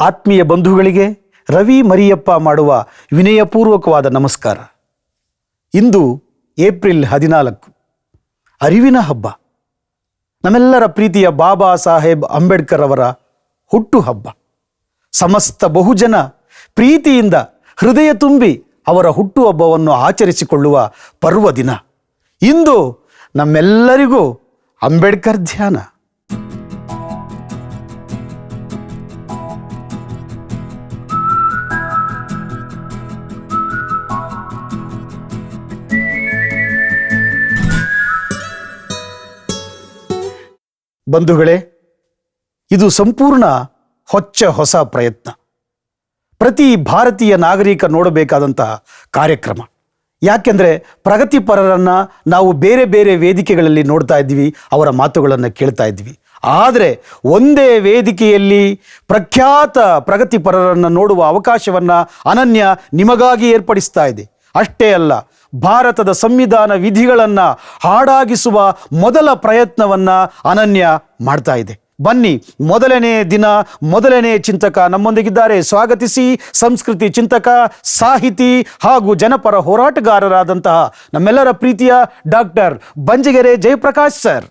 ಆತ್ಮೀಯ ಬಂಧುಗಳಿಗೆ ರವಿ ಮರಿಯಪ್ಪ ಮಾಡುವ ವಿನಯಪೂರ್ವಕವಾದ ನಮಸ್ಕಾರ. ಇಂದು ಏಪ್ರಿಲ್ ಹದಿನಾಲ್ಕು. ಅರಿವಿನ ಹಬ್ಬ. ನಮ್ಮೆಲ್ಲರ ಪ್ರೀತಿಯ ಬಾಬಾ ಸಾಹೇಬ್ ಅಂಬೇಡ್ಕರ್ ಅವರ ಹುಟ್ಟು ಹಬ್ಬ. ಸಮಸ್ತ ಬಹುಜನ ಪ್ರೀತಿಯಿಂದ ಹೃದಯ ತುಂಬಿ ಅವರ ಹುಟ್ಟು ಹಬ್ಬವನ್ನು ಆಚರಿಸಿಕೊಳ್ಳುವ ಪರ್ವ ದಿನ. ಇಂದು ನಮ್ಮೆಲ್ಲರಿಗೂ ಅಂಬೇಡ್ಕರ್ ಧ್ಯಾನ. ಬಂಧುಗಳೇ, ಇದು ಸಂಪೂರ್ಣ ಹೊಚ್ಚ ಹೊಸ ಪ್ರಯತ್ನ. ಪ್ರತಿ ಭಾರತೀಯ ನಾಗರಿಕ ನೋಡಬೇಕಾದಂತಹ ಕಾರ್ಯಕ್ರಮ. ಯಾಕೆಂದರೆ ಪ್ರಗತಿಪರರನ್ನು ನಾವು ಬೇರೆ ಬೇರೆ ವೇದಿಕೆಗಳಲ್ಲಿ ನೋಡ್ತಾ ಇದ್ವಿ ಅವರ ಮಾತುಗಳನ್ನು ಕೇಳ್ತಾ ಇದ್ವಿ ಆದರೆ ಒಂದೇ ವೇದಿಕೆಯಲ್ಲಿ ಪ್ರಖ್ಯಾತ ಪ್ರಗತಿಪರರನ್ನು ನೋಡುವ ಅವಕಾಶವನ್ನು ಅನನ್ಯ ನಿಮಗಾಗಿ ಏರ್ಪಡಿಸ್ತಾ ಇದೆ. ಅಷ್ಟೇ ಅಲ್ಲ ಭಾರತದ ಸಂವಿಧಾನ ವಿಧಿಗಳನ್ನು ಹಾಡಾಗಿಸುವ ಮೊದಲ ಪ್ರಯತ್ನವನ್ನು ಅನನ್ಯ ಮಾಡ್ತಾ ಇದೆ. ಬನ್ನಿ, ಮೊದಲನೇ ದಿನ, ಮೊದಲನೇ ಚಿಂತಕ ನಮ್ಮೊಂದಿಗಿದ್ದಾರೆ. ಸ್ವಾಗತಿಸಿ, ಸಂಸ್ಕೃತಿ ಚಿಂತಕ, ಸಾಹಿತಿ ಹಾಗೂ ಜನಪರ ಹೋರಾಟಗಾರರಾದಂತಹ ನಮ್ಮೆಲ್ಲರ ಪ್ರೀತಿಯ ಡಾಕ್ಟರ್ ಬಂಜಗೆರೆ ಜಯಪ್ರಕಾಶ್ ಸರ್.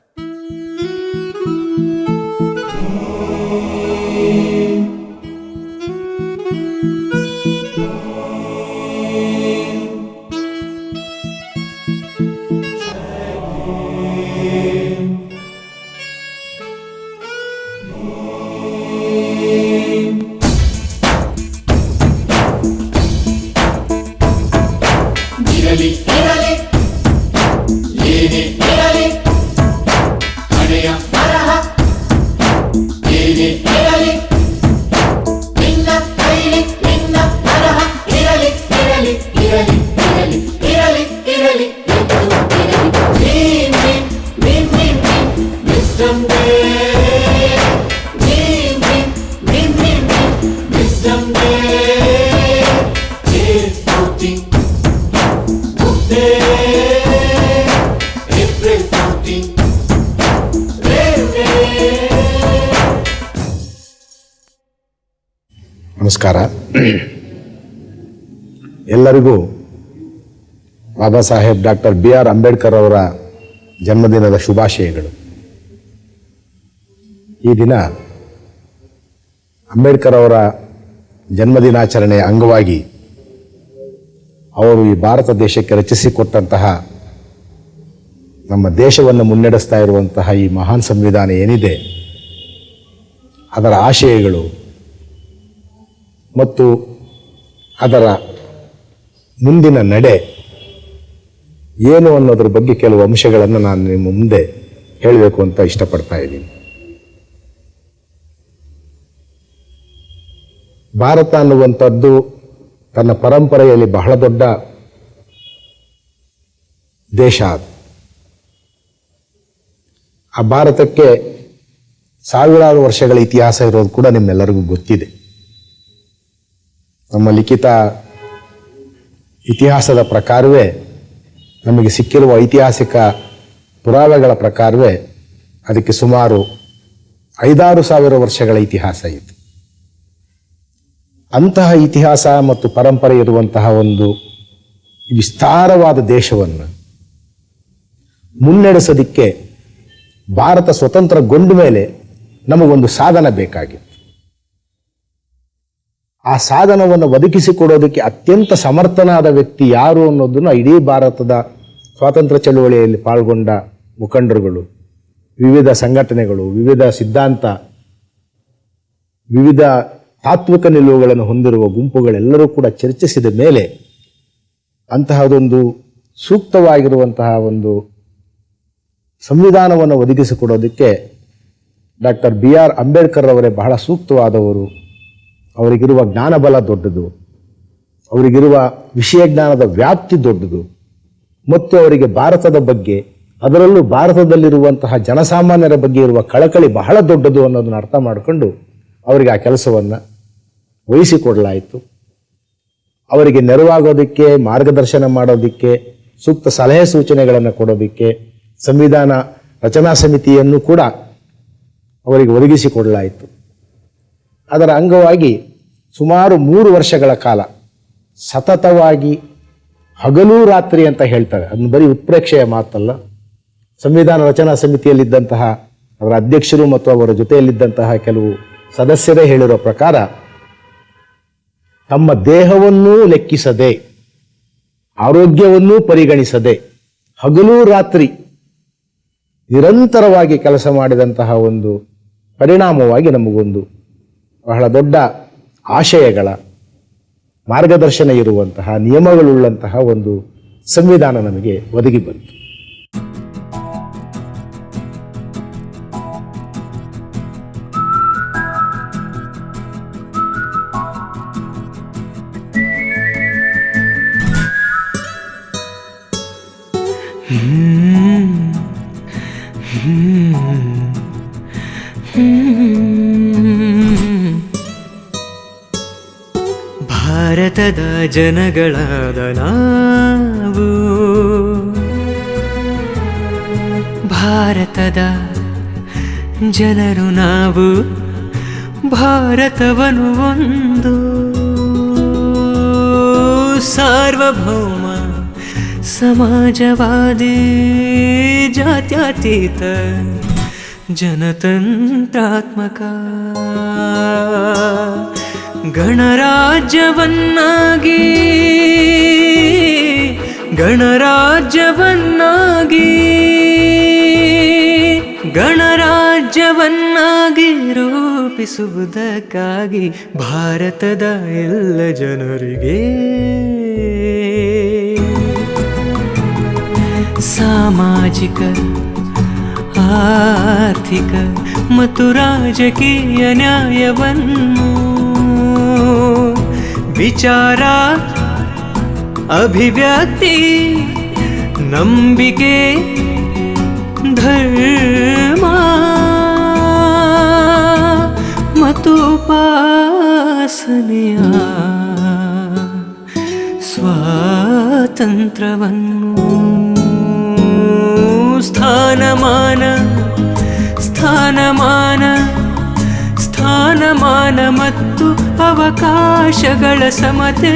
ನಮಸ್ಕಾರ. ಎಲ್ಲರಿಗೂ Baba Saheb doctor B R Ambedkar ಅವರ ಜನ್ಮದಿನದ ಶುಭಾಶಯಗಳು. ಈ ದಿನ ಅಂಬೇಡ್ಕರ್ ಅವರ ಜನ್ಮದಿನಾಚರಣೆಯ ಅಂಗವಾಗಿ ಅವರು ಈ ಭಾರತ ದೇಶಕ್ಕೆ ರಚಿಸಿಕೊಟ್ಟಂತಹ ನಮ್ಮ ದೇಶವನ್ನು ಮುನ್ನಡೆಸ್ತಾ ಇರುವಂತಹ ಈ ಮಹಾನ್ ಸಂವಿಧಾನ ಏನಿದೆ, ಅದರ ಆಶಯಗಳು ಮತ್ತು ಅದರ ಮುಂದಿನ ನಡೆ ಏನು ಅನ್ನೋದ್ರ ಬಗ್ಗೆ ಕೆಲವು ಅಂಶಗಳನ್ನು ನಾನು ನಿಮ್ಮ ಮುಂದೆ ಹೇಳಬೇಕು ಅಂತ ಇಷ್ಟಪಡ್ತಾ ಇದ್ದೀನಿ. ಭಾರತ ಅನ್ನುವಂಥದ್ದು ತನ್ನ ಪರಂಪರೆಯಲ್ಲಿ ಬಹಳ ದೊಡ್ಡ ದೇಶ ಅದು. ಆ ಭಾರತಕ್ಕೆ ಸಾವಿರಾರು ವರ್ಷಗಳ ಇತಿಹಾಸ ಇರೋದು ಕೂಡ ನಿಮ್ಮೆಲ್ಲರಿಗೂ ಗೊತ್ತಿದೆ. ನಮ್ಮ ಲಿಖಿತ ಇತಿಹಾಸದ ಪ್ರಕಾರವೇ, ನಮಗೆ ಸಿಕ್ಕಿರುವ ಐತಿಹಾಸಿಕ ಪುರಾವೆಗಳ ಪ್ರಕಾರವೇ ಅದಕ್ಕೆ ಸುಮಾರು ಐದಾರು ಸಾವಿರ ವರ್ಷಗಳ ಇತಿಹಾಸ ಇತ್ತು. ಅಂತಹ ಇತಿಹಾಸ ಮತ್ತು ಪರಂಪರೆ ಇರುವಂತಹ ಒಂದು ವಿಸ್ತಾರವಾದ ದೇಶವನ್ನು ಮುನ್ನಡೆಸೋದಿಕ್ಕೆ ಭಾರತ ಸ್ವತಂತ್ರಗೊಂಡ ಮೇಲೆ ನಮಗೊಂದು ಸಾಧನ ಬೇಕಾಗಿತ್ತು. ಆ ಸಾಧನವನ್ನು ಒದಗಿಸಿಕೊಡೋದಕ್ಕೆ ಅತ್ಯಂತ ಸಮರ್ಥನಾದ ವ್ಯಕ್ತಿ ಯಾರು ಅನ್ನೋದನ್ನು ಇಡೀ ಭಾರತದ ಸ್ವಾತಂತ್ರ್ಯ ಚಳುವಳಿಯಲ್ಲಿ ಪಾಲ್ಗೊಂಡ ಮುಖಂಡರುಗಳು, ವಿವಿಧ ಸಂಘಟನೆಗಳು, ವಿವಿಧ ಸಿದ್ಧಾಂತ, ವಿವಿಧ ತಾತ್ವಿಕ ನಿಲುವುಗಳನ್ನು ಹೊಂದಿರುವ ಗುಂಪುಗಳೆಲ್ಲರೂ ಕೂಡ ಚರ್ಚಿಸಿದ ಮೇಲೆ ಅಂತಹದೊಂದು ಸೂಕ್ತವಾಗಿರುವಂತಹ ಒಂದು ಸಂವಿಧಾನವನ್ನು ಒದಗಿಸಿಕೊಡೋದಕ್ಕೆ ಡಾಕ್ಟರ್ ಬಿ ಆರ್ ಅಂಬೇಡ್ಕರ್ ಅವರೇ ಬಹಳ ಸೂಕ್ತವಾದವರು. ಅವರಿಗಿರುವ ಜ್ಞಾನಬಲ ದೊಡ್ಡದು. ಅವರಿಗಿರುವ ವಿಷಯ ಜ್ಞಾನದ ವ್ಯಾಪ್ತಿ ದೊಡ್ಡದು. ಮತ್ತು ಅವರಿಗೆ ಭಾರತದ ಬಗ್ಗೆ, ಅದರಲ್ಲೂ ಭಾರತದಲ್ಲಿರುವಂತಹ ಜನಸಾಮಾನ್ಯರ ಬಗ್ಗೆ ಇರುವ ಕಳಕಳಿ ಬಹಳ ದೊಡ್ಡದು ಅನ್ನೋದನ್ನು ಅರ್ಥ ಮಾಡಿಕೊಂಡು ಅವರಿಗೆ ಆ ಕೆಲಸವನ್ನು ವಹಿಸಿಕೊಡಲಾಯಿತು. ಅವರಿಗೆ ನೆರವಾಗೋದಕ್ಕೆ, ಮಾರ್ಗದರ್ಶನ ಮಾಡೋದಕ್ಕೆ, ಸೂಕ್ತ ಸಲಹೆ ಸೂಚನೆಗಳನ್ನು ಕೊಡೋದಕ್ಕೆ, ಸಂವಿಧಾನ ರಚನಾ ಸಮಿತಿಯನ್ನು ಕೂಡ ಅವರಿಗೆ ಒದಗಿಸಿಕೊಡಲಾಯಿತು. ಅದರ ಅಂಗವಾಗಿ ಸುಮಾರು ಮೂರು ವರ್ಷಗಳ ಕಾಲ ಸತತವಾಗಿ ಹಗಲು ರಾತ್ರಿ ಅಂತ ಹೇಳ್ತಾರೆ. ಅದನ್ನು ಬರೀ ಉತ್ಪ್ರೇಕ್ಷೆಯ ಮಾತಲ್ಲ. ಸಂವಿಧಾನ ರಚನಾ ಸಮಿತಿಯಲ್ಲಿದ್ದಂತಹ ಅವರ ಅಧ್ಯಕ್ಷರು ಮತ್ತು ಅವರ ಜೊತೆಯಲ್ಲಿದ್ದಂತಹ ಕೆಲವು ಸದಸ್ಯರೇ ಹೇಳಿರೋ ಪ್ರಕಾರ ತಮ್ಮ ದೇಹವನ್ನೂ ಲೆಕ್ಕಿಸದೆ, ಆರೋಗ್ಯವನ್ನೂ ಪರಿಗಣಿಸದೆ ಹಗಲು ರಾತ್ರಿ ನಿರಂತರವಾಗಿ ಕೆಲಸ ಮಾಡಿದಂತಹ ಒಂದು ಪರಿಣಾಮವಾಗಿ ನಮಗೊಂದು ಬಹಳ ದೊಡ್ಡ ಆಶಯಗಳ ಮಾರ್ಗದರ್ಶನ ಇರುವಂತಹ ನಿಯಮಗಳುಳ್ಳಂತಹ ಒಂದು ಸಂವಿಧಾನ ನಮಗೆ ಒದಗಿ ಬಂತು. ಭಾರತದ ಜನಗಳಾದ ನಾವು. ಭಾರತದ ಜನರು ನಾವು ಭಾರತವನ್ನು ಒಂದು. ಸಾರ್ವಭೌಮ ಸಮಾಜವಾದಿ ಜಾತ್ಯತೀತ ಜನತಂತ್ರಾತ್ಮಕ. ಗಣರಾಜ್ಯವನ್ನಾಗಿ ಗಣರಾಜ್ಯವನ್ನಾಗಿ ಗಣರಾಜ್ಯವನ್ನಾಗಿ ರೂಪಿಸುವುದಕ್ಕಾಗಿ ಭಾರತದ ಎಲ್ಲ ಜನರಿಗೆ ಸಾಮಾಜಿಕ ಆರ್ಥಿಕ ಮತ್ತು ರಾಜಕೀಯ ನ್ಯಾಯವನ್ನು ವಿಚಾರ ಅಭಿವ್ಯಕ್ತಿ ನಂಬಿಕೆ ಧರ್ಮ ಮತ್ತು ಉಪಾಸನೆಯ ಸ್ವಾತಂತ್ರ್ಯವನ್ನು ಸ್ಥಾನಮಾನ ಸ್ಥಾನಮಾನ ಸ್ಥಾನಮಾನ ಮತ್ತು ಅವಕಾಶಗಳ ಸಮತೆ,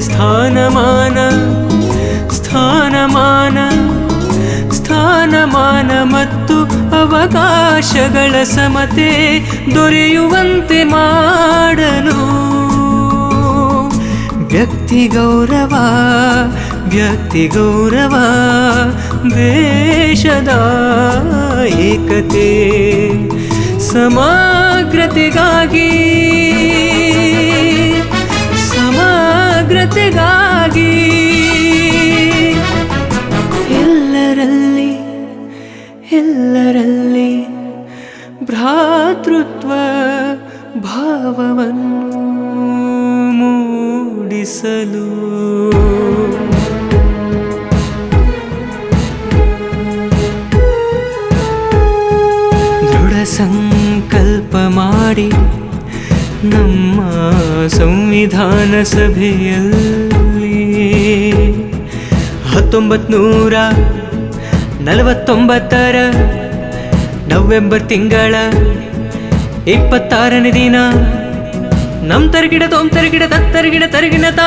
ಸ್ಥಾನಮಾನ ಸ್ಥಾನಮಾನ ಸ್ಥಾನಮಾನ ಮತ್ತು ಅವಕಾಶಗಳ ಸಮತೆ ದೊರೆಯುವಂತೆ ಮಾಡಲು. ವ್ಯಕ್ತಿ ಗೌರವ ವ್ಯಕ್ತಿ ಗೌರವ ದೇಶದ ಏಕತೆ. ಸಮಗ್ರತೆಗಾಗಿ ಸಮಗ್ರತೆಗಾಗಿ ಎಲ್ಲರಲ್ಲಿ ಎಲ್ಲರಲ್ಲಿ ಭ್ರಾತೃತ್ವ ಭಾವವನ್ನು ಮೂಡಿಸಲು ಸಂಕಲ್ಪ ಮಾಡಿ ನಮ್ಮ ಸಂವಿಧಾನ ಸಭೆಯಲ್ಲಿ ಹತ್ತೊಂಬತ್ತು ನೂರ ನಲವತ್ತೊಂಬತ್ತರ ನವೆಂಬರ್ ತಿಂಗಳ ಇಪ್ಪತ್ತಾರನೇ ದಿನ ನಮ್ ತರಗಿಡ ತೊಮ್ ತರಗಿಡ ತತ್ತರಗಿಡ ತರಗಿಣತ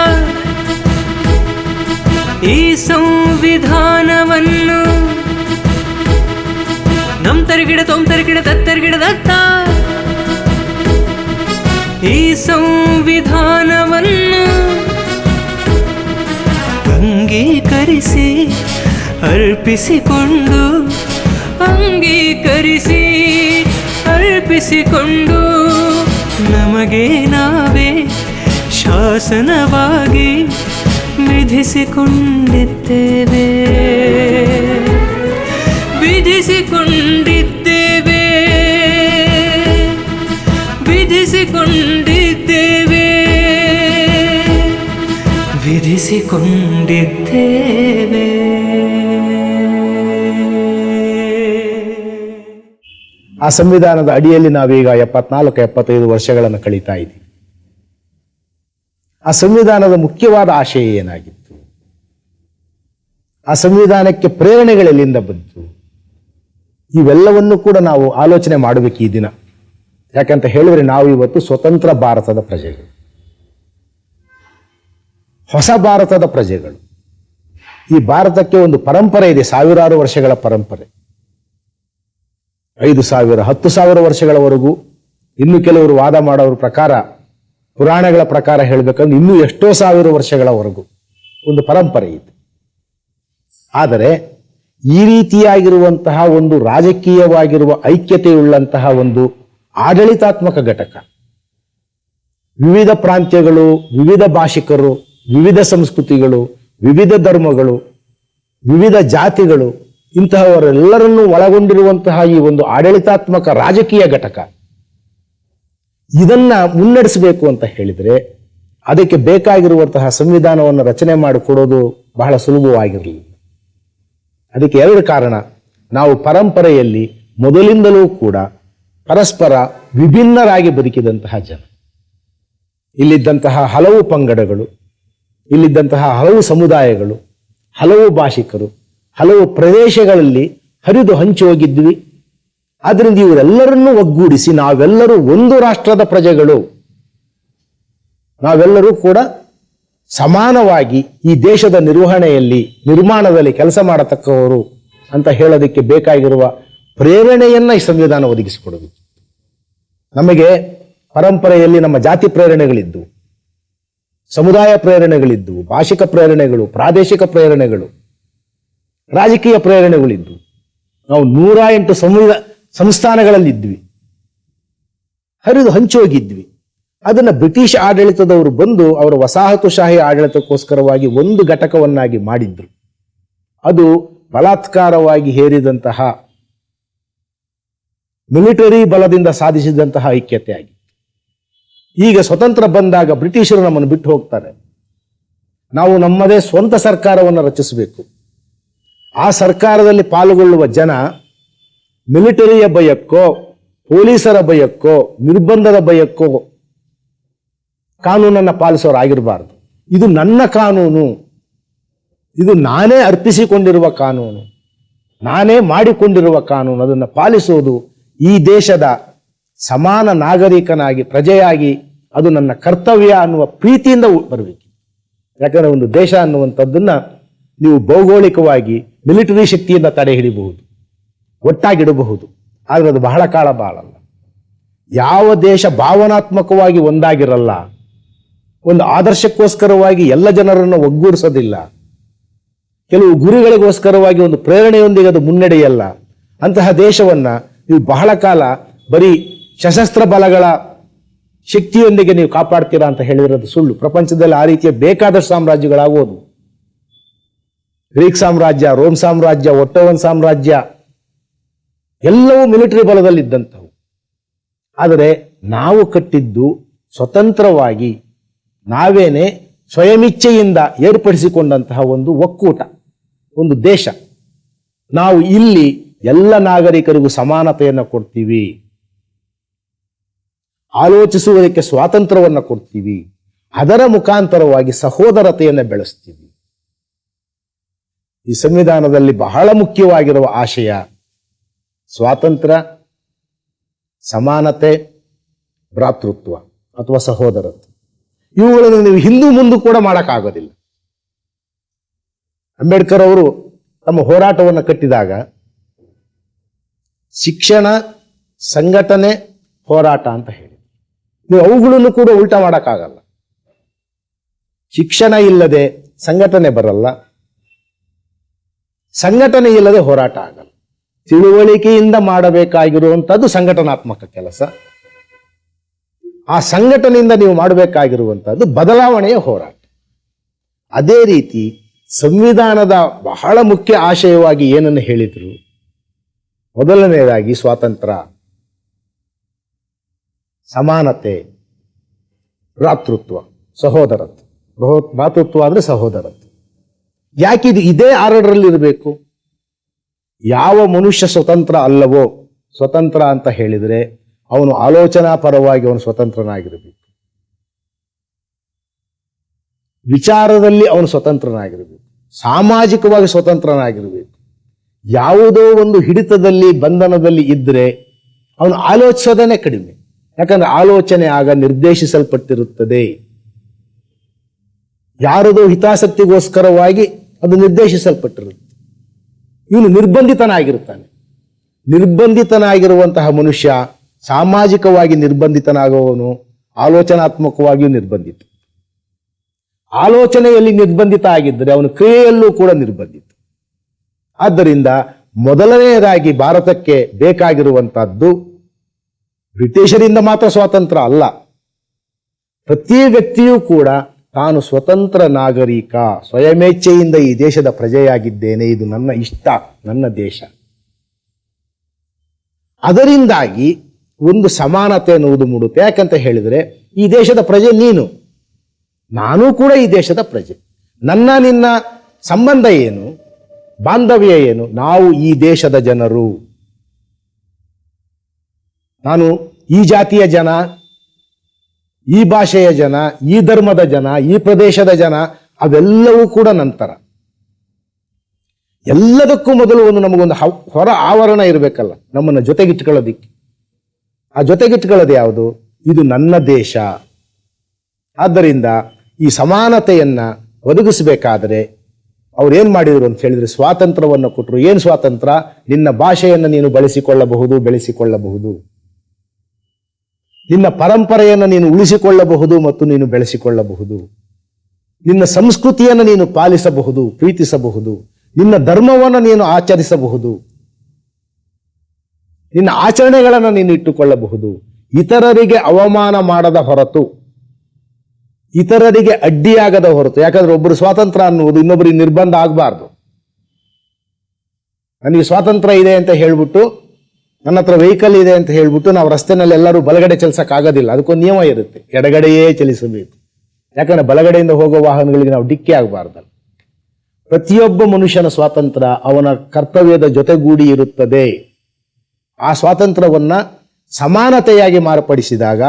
ಈ ಸಂವಿಧಾನವನ್ನು ನಮ್ ತರಗಿಡ, ತೊಮ್ ತರಗಿಡ ತತ್ತರಗಿಡ ದತ್ತ. ಈ ಸಂವಿಧಾನವನ್ನು ಅಂಗೀಕರಿಸಿ, ಅರ್ಪಿಸಿಕೊಂಡು ಅಂಗೀಕರಿಸಿ, ಅರ್ಪಿಸಿಕೊಂಡು ನಮಗೆ ನಾವೇ ಶಾಸನವಾಗಿ ವಿಧಿಸಿಕೊಂಡಿದ್ದೇವೆ. ವಿಧಿಸಿಕೊಂಡಿದ್ದೇವೆ. ವಿಧಿಸಿಕೊಂಡಿದ್ದೇವೆ. ವಿಧಿಸಿಕೊಂಡಿದ್ದೇವೆ. ಆ ಸಂವಿಧಾನದ ಅಡಿಯಲ್ಲಿ ನಾವೀಗ ಎಪ್ಪತ್ನಾಲ್ಕು, ಎಪ್ಪತ್ತೈದು ವರ್ಷಗಳನ್ನು ಕಳೀತಾ ಇದ್ದೀವಿ. ಆ ಸಂವಿಧಾನದ ಮುಖ್ಯವಾದ ಆಶಯ ಏನಾಗಿತ್ತು? ಆ ಸಂವಿಧಾನಕ್ಕೆ ಪ್ರೇರಣೆಗಳೆಲ್ಲಿಂದ ಬಂತು? ಇವೆಲ್ಲವನ್ನು ಕೂಡ ನಾವು ಆಲೋಚನೆ ಮಾಡಬೇಕು ಈ ದಿನ. ಯಾಕಂತ ಹೇಳಿದ್ರೆ ನಾವು ಇವತ್ತು ಸ್ವತಂತ್ರ ಭಾರತದ ಪ್ರಜೆಗಳು. ಹೊಸ ಭಾರತದ ಪ್ರಜೆಗಳು. ಈ ಭಾರತಕ್ಕೆ ಒಂದು ಪರಂಪರೆ ಇದೆ, ಸಾವಿರಾರು ವರ್ಷಗಳ ಪರಂಪರೆ. ಐದು ಸಾವಿರ, ಹತ್ತು ಸಾವಿರ ವರ್ಷಗಳವರೆಗೂ ಇನ್ನು ಕೆಲವರು ವಾದ ಮಾಡೋರ ಪ್ರಕಾರ, ಪುರಾಣಗಳ ಪ್ರಕಾರ ಹೇಳಬೇಕಂದ್ರೆ ಇನ್ನೂ ಎಷ್ಟೋ ಸಾವಿರ ವರ್ಷಗಳವರೆಗೂ ಒಂದು ಪರಂಪರೆ ಇದೆ. ಆದರೆ ಈ ರೀತಿಯಾಗಿರುವಂತಹ ಒಂದು ರಾಜಕೀಯವಾಗಿರುವ ಐಕ್ಯತೆಯುಳ್ಳಂತಹ ಒಂದು ಆಡಳಿತಾತ್ಮಕ ಘಟಕ. ವಿವಿಧ ಪ್ರಾಂತ್ಯಗಳು, ವಿವಿಧ ಭಾಷಿಕರು, ವಿವಿಧ ಸಂಸ್ಕೃತಿಗಳು, ವಿವಿಧ ಧರ್ಮಗಳು, ವಿವಿಧ ಜಾತಿಗಳು, ಇಂತಹವರೆಲ್ಲರನ್ನೂ ಒಳಗೊಂಡಿರುವಂತಹ ಈ ಒಂದು ಆಡಳಿತಾತ್ಮಕ ರಾಜಕೀಯ ಘಟಕ. ಇದನ್ನ ಮುನ್ನಡೆಸಬೇಕು ಅಂತ ಹೇಳಿದರೆ ಅದಕ್ಕೆ ಬೇಕಾಗಿರುವಂತಹ ಸಂವಿಧಾನವನ್ನು ರಚನೆ ಮಾಡಿಕೊಡೋದು ಬಹಳ ಸುಲಭವಾಗಿರಲಿಲ್ಲ ಅದಕ್ಕೆ ಎರಡು ಕಾರಣ. ನಾವು ಪರಂಪರೆಯಲ್ಲಿ ಮೊದಲಿಂದಲೂ ಕೂಡ ಪರಸ್ಪರ ವಿಭಿನ್ನರಾಗಿ ಬದುಕಿದಂತಹ ಜನ. ಇಲ್ಲಿದ್ದಂತಹ ಹಲವು ಪಂಗಡಗಳು, ಇಲ್ಲಿದ್ದಂತಹ ಹಲವು ಸಮುದಾಯಗಳು, ಹಲವು ಭಾಷಿಕರು, ಹಲವು ಪ್ರದೇಶಗಳಲ್ಲಿ ಹರಿದು ಹಂಚಿ ಹೋಗಿದ್ವಿ. ಆದ್ದರಿಂದ ಇವರೆಲ್ಲರನ್ನೂ ಒಗ್ಗೂಡಿಸಿ ನಾವೆಲ್ಲರೂ ಒಂದು ರಾಷ್ಟ್ರದ ಪ್ರಜೆಗಳು. ನಾವೆಲ್ಲರೂ ಕೂಡ ಸಮಾನವಾಗಿ ಈ ದೇಶದ ನಿರ್ವಹಣೆಯಲ್ಲಿ, ನಿರ್ಮಾಣದಲ್ಲಿ ಕೆಲಸ ಮಾಡತಕ್ಕವರು ಅಂತ ಹೇಳೋದಕ್ಕೆ ಬೇಕಾಗಿರುವ ಪ್ರೇರಣೆಯನ್ನ ಈ ಸಂವಿಧಾನ ಒದಗಿಸಿಕೊಡೋದು. ನಮಗೆ ಪರಂಪರೆಯಲ್ಲಿ ನಮ್ಮ ಜಾತಿ ಪ್ರೇರಣೆಗಳಿದ್ದು ಸಮುದಾಯ ಪ್ರೇರಣೆಗಳಿದ್ದು ಭಾಷಿಕ ಪ್ರೇರಣೆಗಳು, ಪ್ರಾದೇಶಿಕ ಪ್ರೇರಣೆಗಳು, ರಾಜಕೀಯ ಪ್ರೇರಣೆಗಳಿದ್ದು ನಾವು ನೂರ ಎಂಟು ಸಂವಿಧ ಸಂಸ್ಥಾನಗಳಲ್ಲಿದ್ವಿ. ಹರಿದು ಹಂಚೋಗಿದ್ವಿ ಅದನ್ನ ಬ್ರಿಟಿಷ್ ಆಡಳಿತದವರು ಬಂದು ಅವರ ವಸಾಹತುಶಾಹಿ ಆಡಳಿತಕ್ಕೋಸ್ಕರವಾಗಿ ಒಂದು ಘಟಕವನ್ನಾಗಿ ಮಾಡಿದ್ರು. ಅದು ಬಲಾತ್ಕಾರವಾಗಿ ಹೇರಿದಂತಹ ಮಿಲಿಟರಿ ಬಲದಿಂದ ಸಾಧಿಸಿದಂತಹ ಐಕ್ಯತೆ ಆಗಿತ್ತು. ಈಗ ಸ್ವತಂತ್ರ ಬಂದಾಗ ಬ್ರಿಟಿಷರು ನಮ್ಮನ್ನು ಬಿಟ್ಟು ಹೋಗ್ತಾರೆ. ನಾವು ನಮ್ಮದೇ ಸ್ವಂತ ಸರ್ಕಾರವನ್ನು ರಚಿಸಬೇಕು. ಆ ಸರ್ಕಾರದಲ್ಲಿ ಪಾಲ್ಗೊಳ್ಳುವ ಜನ ಮಿಲಿಟರಿಯ ಭಯಕ್ಕೋ ಪೊಲೀಸರ ಭಯಕ್ಕೋ ನಿರ್ಬಂಧದ ಭಯಕ್ಕೋ ಕಾನೂನನ್ನು ಪಾಲಿಸೋರಾಗಿರಬಾರದು. ಇದು ನನ್ನ ಕಾನೂನು. ಇದು ನಾನೇ ಅರ್ಪಿಸಿಕೊಂಡಿರುವ ಕಾನೂನು. ನಾನೇ ಮಾಡಿಕೊಂಡಿರುವ ಕಾನೂನು. ಅದನ್ನು ಪಾಲಿಸೋದು ಈ ದೇಶದ ಸಮಾನ ನಾಗರಿಕನಾಗಿ, ಪ್ರಜೆಯಾಗಿ ಅದು ನನ್ನ ಕರ್ತವ್ಯ ಅನ್ನುವ ಪ್ರೀತಿಯಿಂದ ಬರಬೇಕು. ಯಾಕಂದರೆ ಒಂದು ದೇಶ ಅನ್ನುವಂಥದ್ದನ್ನು ನೀವು ಭೌಗೋಳಿಕವಾಗಿ, ಮಿಲಿಟರಿ ಶಕ್ತಿಯಿಂದ ತಡೆ ಹಿಡಿಬಹುದು. ಒಟ್ಟಾಗಿಡಬಹುದು. ಆದರೆ ಅದು ಬಹಳ ಕಾಲ ಬಾಳಲ್ಲ. ಯಾವ ದೇಶ ಭಾವನಾತ್ಮಕವಾಗಿ ಒಂದಾಗಿರಲ್ಲ ಒಂದು ಆದರ್ಶಕ್ಕೋಸ್ಕರವಾಗಿ ಎಲ್ಲ ಜನರನ್ನು ಒಗ್ಗೂಡಿಸೋದಿಲ್ಲ. ಕೆಲವು ಗುರಿಗಳಿಗೋಸ್ಕರವಾಗಿ ಒಂದು ಪ್ರೇರಣೆಯೊಂದಿಗೆ ಅದು ಮುನ್ನಡೆಯಲ್ಲ. ಅಂತಹ ದೇಶವನ್ನು ನೀವು ಬಹಳ ಕಾಲ ಬರೀ ಸಶಸ್ತ್ರ ಬಲಗಳ ಶಕ್ತಿಯೊಂದಿಗೆ ನೀವು ಕಾಪಾಡ್ತೀರಾ ಅಂತ ಹೇಳಿರೋದು ಸುಳ್ಳು. ಪ್ರಪಂಚದಲ್ಲಿ ಆ ರೀತಿಯ ಬೇಕಾದಷ್ಟು ಸಾಮ್ರಾಜ್ಯಗಳಾಗೋದು. ಗ್ರೀಕ್ ಸಾಮ್ರಾಜ್ಯ, ರೋಮ್ ಸಾಮ್ರಾಜ್ಯ, ಒಟ್ಟೋವನ್ ಸಾಮ್ರಾಜ್ಯ, ಎಲ್ಲವೂ ಮಿಲಿಟರಿ ಬಲದಲ್ಲಿದ್ದಂಥವು. ಆದರೆ ನಾವು ಕಟ್ಟಿದ್ದು ಸ್ವತಂತ್ರವಾಗಿ ನಾವೇನೆ ಸ್ವಯಮಿಚ್ಛೆಯಿಂದ ಏರ್ಪಡಿಸಿಕೊಂಡಂತಹ ಒಂದು ಒಕ್ಕೂಟ, ಒಂದು ದೇಶ, ನಾವು ಇಲ್ಲಿ ಎಲ್ಲ ನಾಗರಿಕರಿಗೂ ಸಮಾನತೆಯನ್ನು ಕೊಡ್ತೀವಿ. ಆಲೋಚಿಸುವುದಕ್ಕೆ ಸ್ವಾತಂತ್ರ್ಯವನ್ನು ಕೊಡ್ತೀವಿ. ಅದರ ಮುಖಾಂತರವಾಗಿ ಸಹೋದರತೆಯನ್ನು ಬೆಳೆಸ್ತೀವಿ. ಈ ಸಂವಿಧಾನದಲ್ಲಿ ಬಹಳ ಮುಖ್ಯವಾಗಿರುವ ಆಶಯ, ಸ್ವಾತಂತ್ರ್ಯ, ಸಮಾನತೆ, ಭ್ರಾತೃತ್ವ ಅಥವಾ ಸಹೋದರತ್ವ. ಇವುಗಳನ್ನು ನೀವು ಹಿಂದೂ ಮುಂದೆ ಕೂಡ ಮಾಡೋಕ್ಕಾಗೋದಿಲ್ಲ. ಅಂಬೇಡ್ಕರ್ ಅವರು ತಮ್ಮ ಹೋರಾಟವನ್ನು ಕಟ್ಟಿದಾಗ ಶಿಕ್ಷಣ, ಸಂಘಟನೆ, ಹೋರಾಟ ಅಂತ ಹೇಳಿ ನೀವು ಅವುಗಳನ್ನು ಕೂಡ ಉಲ್ಟಾ ಮಾಡೋಕ್ಕಾಗಲ್ಲ. ಶಿಕ್ಷಣ ಇಲ್ಲದೆ ಸಂಘಟನೆ ಬರಲ್ಲ. ಸಂಘಟನೆ ಇಲ್ಲದೆ ಹೋರಾಟ ಆಗಲ್ಲ. ತಿಳುವಳಿಕೆಯಿಂದ ಮಾಡಬೇಕಾಗಿರುವಂಥದ್ದು ಸಂಘಟನಾತ್ಮಕ ಕೆಲಸ. ಆ ಸಂಘಟನೆಯಿಂದ ನೀವು ಮಾಡಬೇಕಾಗಿರುವಂಥದ್ದು ಬದಲಾವಣೆಯ ಹೋರಾಟ. ಅದೇ ರೀತಿ ಸಂವಿಧಾನದ ಬಹಳ ಮುಖ್ಯ ಆಶಯವಾಗಿ ಏನನ್ನು ಹೇಳಿದ್ರು? ಮೊದಲನೆಯದಾಗಿ ಸ್ವಾತಂತ್ರ್ಯ, ಸಮಾನತೆ, ಭ್ರಾತೃತ್ವ, ಸಹೋದರತ್ವ. ಭ್ರಾತೃತ್ವ ಅಂದ್ರೆ ಸಹೋದರತ್ವ. ಯಾಕಿದು ಇದೇ ಆರ್ಡರಲ್ಲಿ ಇರಬೇಕು ಯಾವ ಮನುಷ್ಯ ಸ್ವತಂತ್ರ ಅಲ್ಲವೋ? ಸ್ವತಂತ್ರ ಅಂತ ಹೇಳಿದರೆ ಅವನು ಆಲೋಚನಾ ಪರವಾಗಿ ಅವನು ಸ್ವತಂತ್ರನಾಗಿರಬೇಕು. ವಿಚಾರದಲ್ಲಿ ಅವನು ಸ್ವತಂತ್ರನಾಗಿರಬೇಕು. ಸಾಮಾಜಿಕವಾಗಿ ಸ್ವತಂತ್ರನಾಗಿರಬೇಕು. ಯಾವುದೋ ಒಂದು ಹಿಡಿತದಲ್ಲಿ, ಬಂಧನದಲ್ಲಿ ಇದ್ದರೆ ಅವನು ಆಲೋಚಿಸೋದೇನೆ ಕಡಿಮೆ. ಯಾಕಂದ್ರೆ ಆಲೋಚನೆ ಆಗ ನಿರ್ದೇಶಿಸಲ್ಪಟ್ಟಿರುತ್ತದೆ. ಯಾರದೋ ಹಿತಾಸಕ್ತಿಗೋಸ್ಕರವಾಗಿ ಅದು ನಿರ್ದೇಶಿಸಲ್ಪಟ್ಟಿರುತ್ತೆ ಇವನು ನಿರ್ಬಂಧಿತನಾಗಿರುತ್ತಾನೆ ನಿರ್ಬಂಧಿತನಾಗಿರುವಂತಹ ಮನುಷ್ಯ ಸಾಮಾಜಿಕವಾಗಿ ನಿರ್ಬಂಧಿತನಾಗುವವನು ಆಲೋಚನಾತ್ಮಕವಾಗಿಯೂ ನಿರ್ಬಂಧಿತ. ಆಲೋಚನೆಯಲ್ಲಿ ನಿರ್ಬಂಧಿತ ಆಗಿದ್ದರೆ ಅವನು ಕ್ರಿಯೆಯಲ್ಲೂ ಕೂಡ ನಿರ್ಬಂಧಿತ. ಆದ್ದರಿಂದ ಮೊದಲನೆಯದಾಗಿ ಭಾರತಕ್ಕೆ ಬೇಕಾಗಿರುವಂತಹದ್ದು ಬ್ರಿಟಿಷರಿಂದ ಮಾತ್ರ ಸ್ವಾತಂತ್ರ್ಯ ಅಲ್ಲ. ಪ್ರತಿ ವ್ಯಕ್ತಿಯೂ ಕೂಡ ತಾನು ಸ್ವತಂತ್ರ ನಾಗರಿಕ, ಸ್ವಯಮೇಚ್ಛೆಯಿಂದ ಈ ದೇಶದ ಪ್ರಜೆಯಾಗಿದ್ದೇನೆ, ಇದು ನನ್ನ ಇಷ್ಟ, ನನ್ನ ದೇಶ. ಅದರಿಂದಾಗಿ ಒಂದು ಸಮಾನತೆ ಅನ್ನುವುದು ಮೂಡುತ್ತೆ. ಯಾಕಂತ ಹೇಳಿದರೆ, ಈ ದೇಶದ ಪ್ರಜೆ ನೀನು. ನಾನೂ ಕೂಡ ಈ ದೇಶದ ಪ್ರಜೆ. ನನ್ನ ನಿನ್ನ ಸಂಬಂಧ ಏನು? ಬಾಂಧವ್ಯ ಏನು? ನಾವು ಈ ದೇಶದ ಜನರು. ನಾನು ಈ ಜಾತಿಯ ಜನ, ಈ ಭಾಷೆಯ ಜನ, ಈ ಧರ್ಮದ ಜನ, ಈ ಪ್ರದೇಶದ ಜನ, ಅವೆಲ್ಲವೂ ಕೂಡ ನಂತರ ಎಲ್ಲದಕ್ಕೂ ಮೊದಲು ಒಂದು ನಮಗೊಂದು ಹೊರ ಆವರಣ ಇರಬೇಕಲ್ಲ, ನಮ್ಮನ್ನು ಜೊತೆಗಿಟ್ಕೊಳ್ಳೋದಿಕ್ಕೆ. ಆ ಜೊತೆಗಿಟ್ಕೊಳ್ಳೋದು ಯಾವುದು? ಇದು ನನ್ನ ದೇಶ. ಆದ್ದರಿಂದ ಈ ಸಮಾನತೆಯನ್ನು ಒದಗಿಸಬೇಕಾದರೆ ಏನ್ ಮಾಡಿದ್ರು ಅಂತ ಹೇಳಿದ್ರೆ ಸ್ವಾತಂತ್ರ್ಯವನ್ನು ಕೊಟ್ಟರು ಏನು ಸ್ವಾತಂತ್ರ್ಯ? ನಿನ್ನ ಭಾಷೆಯನ್ನು ನೀನು ಬಳಸಿಕೊಳ್ಳಬಹುದು, ಬೆಳೆಸಿಕೊಳ್ಳಬಹುದು. ನಿನ್ನ ಪರಂಪರೆಯನ್ನು ನೀನು ಉಳಿಸಿಕೊಳ್ಳಬಹುದು ಮತ್ತು ನೀನು ಬೆಳೆಸಿಕೊಳ್ಳಬಹುದು. ನಿನ್ನ ಸಂಸ್ಕೃತಿಯನ್ನು ನೀನು ಪಾಲಿಸಬಹುದು, ಪ್ರೀತಿಸಬಹುದು. ನಿನ್ನ ಧರ್ಮವನ್ನು ನೀನು ಆಚರಿಸಬಹುದು. ನಿನ್ನ ಆಚರಣೆಗಳನ್ನು ನೀನು ಇಟ್ಟುಕೊಳ್ಳಬಹುದು. ಇತರರಿಗೆ ಅವಮಾನ ಮಾಡದ ಹೊರತು, ಇತರರಿಗೆ ಅಡ್ಡಿಯಾಗದ ಹೊರತು, ಯಾಕಂದ್ರೆ ಒಬ್ಬರು ಸ್ವಾತಂತ್ರ್ಯ ಅನ್ನುವುದು ಇನ್ನೊಬ್ಬರಿಗೆ ನಿರ್ಬಂಧ ಆಗಬಾರ್ದು. ನನಗೆ ಸ್ವಾತಂತ್ರ್ಯ ಇದೆ ಅಂತ ಹೇಳ್ಬಿಟ್ಟು, ನನ್ನ ಹತ್ರ ವೆಹಿಕಲ್ ಇದೆ ಅಂತ ಹೇಳ್ಬಿಟ್ಟು ನಾವು ರಸ್ತೆನಲ್ಲಿ ಎಲ್ಲರೂ ಬಲಗಡೆ ಚಲಿಸೋಕ್ಕಾಗೋದಿಲ್ಲ. ಅದಕ್ಕೊಂದು ನಿಯಮ ಇರುತ್ತೆ. ಎಡಗಡೆಯೇ ಚಲಿಸಬೇಕು. ಯಾಕಂದ್ರೆ ಬಲಗಡೆಯಿಂದ ಹೋಗೋ ವಾಹನಗಳಿಗೆ ನಾವು ಡಿಕ್ಕಿ ಆಗಬಾರ್ದಲ್ಲ. ಪ್ರತಿಯೊಬ್ಬ ಮನುಷ್ಯನ ಸ್ವಾತಂತ್ರ್ಯ ಅವನ ಕರ್ತವ್ಯದ ಜೊತೆಗೂಡಿ ಇರುತ್ತದೆ. ಆ ಸ್ವಾತಂತ್ರ್ಯವನ್ನು ಸಮಾನತೆಯಾಗಿ ಮಾರ್ಪಡಿಸಿದಾಗ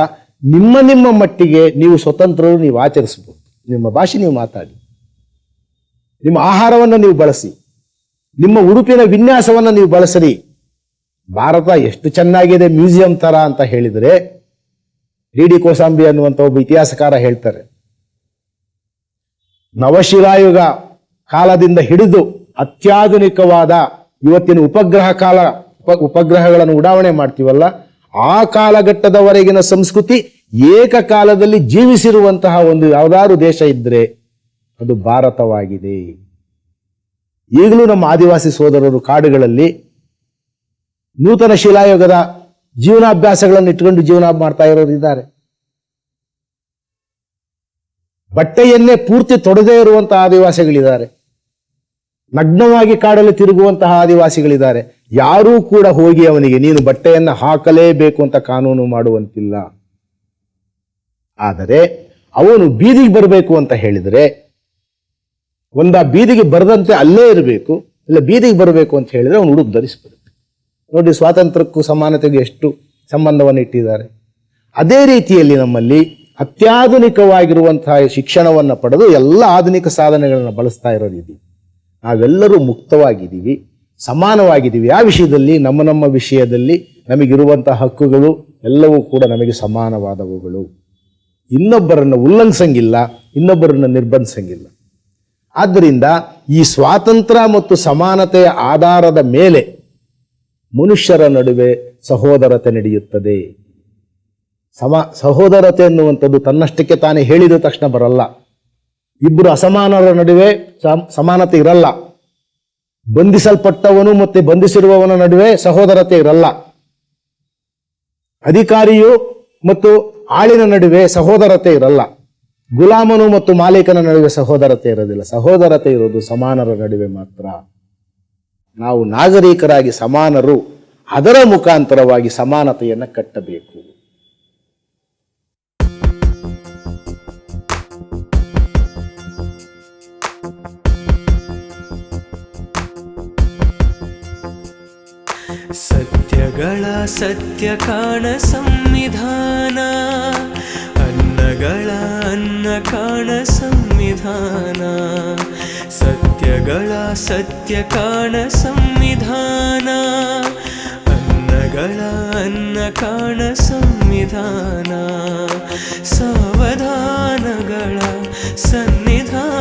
ನಿಮ್ಮ ನಿಮ್ಮ ಮಟ್ಟಿಗೆ ನೀವು ಸ್ವತಂತ್ರರು ನೀವು ಆಚರಿಸಬಹುದು. ನಿಮ್ಮ ಭಾಷೆ ನೀವು ಮಾತಾಡಿ. ನಿಮ್ಮ ಆಹಾರವನ್ನು ನೀವು ಬಳಸಿ. ನಿಮ್ಮ ಉಡುಪಿನ ವಿನ್ಯಾಸವನ್ನು ನೀವು ಬಳಸರಿ ಭಾರತ ಎಷ್ಟು ಚೆನ್ನಾಗಿದೆ ಮ್ಯೂಸಿಯಂ ತರ ಅಂತ ಹೇಳಿದರೆ ಡಿ ಡಿ ಕೋಸಾಂಬಿ ಅನ್ನುವಂಥ ಒಬ್ಬ ಇತಿಹಾಸಕಾರ ಹೇಳ್ತಾರೆ. ನವಶಿಲಾಯುಗ ಕಾಲದಿಂದ ಹಿಡಿದು ಅತ್ಯಾಧುನಿಕವಾದ ಇವತ್ತಿನ ಉಪಗ್ರಹ ಕಾಲ ಉಪಗ್ರಹಗಳನ್ನು ಉಡಾವಣೆ ಮಾಡ್ತೀವಲ್ಲ, ಆ ಕಾಲಘಟ್ಟದವರೆಗಿನ ಸಂಸ್ಕೃತಿ ಏಕಕಾಲದಲ್ಲಿ ಜೀವಿಸಿರುವಂತಹ ಒಂದು ಯಾವುದಾದ್ರು ದೇಶ ಇದ್ರೆ ಅದು ಭಾರತವಾಗಿದೆ. ಈಗಲೂ ನಮ್ಮ ಆದಿವಾಸಿ ಸೋದರರು ಕಾಡುಗಳಲ್ಲಿ ನೂತನ ಶಿಲಾಯುಗದ ಜೀವನಾಭ್ಯಾಸಗಳನ್ನು ಇಟ್ಕೊಂಡು ಜೀವನ ಮಾಡ್ತಾ ಇರೋರು ಇದ್ದಾರೆ ಬಟ್ಟೆಯನ್ನೇ ಪೂರ್ತಿ ತೊಡದೇ ಇರುವಂತಹ ಆದಿವಾಸಿಗಳಿದ್ದಾರೆ. ನಗ್ನವಾಗಿ ಕಾಡಲ್ಲಿ ತಿರುಗುವಂತಹ ಆದಿವಾಸಿಗಳಿದ್ದಾರೆ. ಯಾರೂ ಕೂಡ ಹೋಗಿ ಅವನಿಗೆ, ನೀನು ಬಟ್ಟೆಯನ್ನ ಹಾಕಲೇಬೇಕು ಅಂತ ಕಾನೂನು ಮಾಡುವಂತಿಲ್ಲ. ಆದರೆ ಅವನು ಬೀದಿಗೆ ಬರಬೇಕು ಅಂತ ಹೇಳಿದರೆ, ಒಂದ ಬೀದಿಗೆ ಬರದಂತೆ ಅಲ್ಲೇ ಇರಬೇಕು, ಇಲ್ಲ ಬೀದಿಗೆ ಬರಬೇಕು ಅಂತ ಹೇಳಿದ್ರೆ ಅವನು ಉಡುಪು ಧರಿಸ್ಬೇಕು. ನೋಡಿ, ಸ್ವಾತಂತ್ರ್ಯಕ್ಕೂ ಸಮಾನತೆಗೂ ಎಷ್ಟು ಸಂಬಂಧವನ್ನು ಇಟ್ಟಿದ್ದಾರೆ. ಅದೇ ರೀತಿಯಲ್ಲಿ ನಮ್ಮಲ್ಲಿ ಅತ್ಯಾಧುನಿಕವಾಗಿರುವಂತಹ ಶಿಕ್ಷಣವನ್ನು ಪಡೆದು ಎಲ್ಲ ಆಧುನಿಕ ಸಾಧನೆಗಳನ್ನು ಬಳಸ್ತಾ ಇರೋದು ನಾವೆಲ್ಲರೂ ಮುಕ್ತವಾಗಿದ್ದೀವಿ, ಸಮಾನವಾಗಿದ್ದೀವಿ. ಆ ವಿಷಯದಲ್ಲಿ, ನಮ್ಮ ನಮ್ಮ ವಿಷಯದಲ್ಲಿ ನಮಗಿರುವಂಥ ಹಕ್ಕುಗಳು ಎಲ್ಲವೂ ಕೂಡ ನಮಗೆ ಸಮಾನವಾದವುಗಳು. ಇನ್ನೊಬ್ಬರನ್ನು ಉಲ್ಲಂಘಿಸಂಗಿಲ್ಲ, ಇನ್ನೊಬ್ಬರನ್ನು ನಿರ್ಬಂಧಿಸಂಗಿಲ್ಲ. ಆದ್ದರಿಂದ ಈ ಸ್ವಾತಂತ್ರ್ಯ ಮತ್ತು ಸಮಾನತೆಯ ಆಧಾರದ ಮೇಲೆ ಮನುಷ್ಯರ ನಡುವೆ ಸಹೋದರತೆ ನಡೆಯುತ್ತದೆ. ಸಮ, ಸಹೋದರತೆ ಎನ್ನುವಂಥದ್ದು ತನ್ನಷ್ಟಕ್ಕೆ ತಾನೇ ಹೇಳಿದ ತಕ್ಷಣ ಬರಲ್ಲ. ಇಬ್ಬರು ಅಸಮಾನರ ನಡುವೆ ಸಮ- ಸಮಾನತೆ ಇರಲ್ಲ. ಬಂಧಿಸಲ್ಪಟ್ಟವನು ಮತ್ತೆ ಬಂಧಿಸಿರುವವನ ನಡುವೆ ಸಹೋದರತೆ ಇರಲ್ಲ. ಅಧಿಕಾರಿಯು ಮತ್ತು ಆಳಿನ ನಡುವೆ ಸಹೋದರತೆ ಇರಲ್ಲ. ಗುಲಾಮನು ಮತ್ತು ಮಾಲೀಕನ ನಡುವೆ ಸಹೋದರತೆ ಇರೋದಿಲ್ಲ. ಸಹೋದರತೆ ಇರೋದು ಸಮಾನರ ನಡುವೆ ಮಾತ್ರ. ನಾವು ನಾಗರಿಕರಾಗಿ ಸಮಾನರು ಅದರ ಮುಖಾಂತರವಾಗಿ ಸಮಾನತೆಯನ್ನು ಕಟ್ಟಬೇಕು. ಸತ್ಯಗಳ ಸತ್ಯ ಕಾಣ ಸಂವಿಧಾನ ಅನ್ನಗಳ ಅನ್ನ ಕಾಣ ಸಂವಿಧಾನ ಸತ್ಯಗಳ ಸತ್ಯ ಕಾಣ ಸಂವಿಧಾನ ಅನ್ನಗಳ ಕಣಗಳ ಅನ್ನ ಕಾಣ ಸಂವಿಧಾನ ಸಾವಧಾನಗಳ ಸನ್ನಿಧಾನ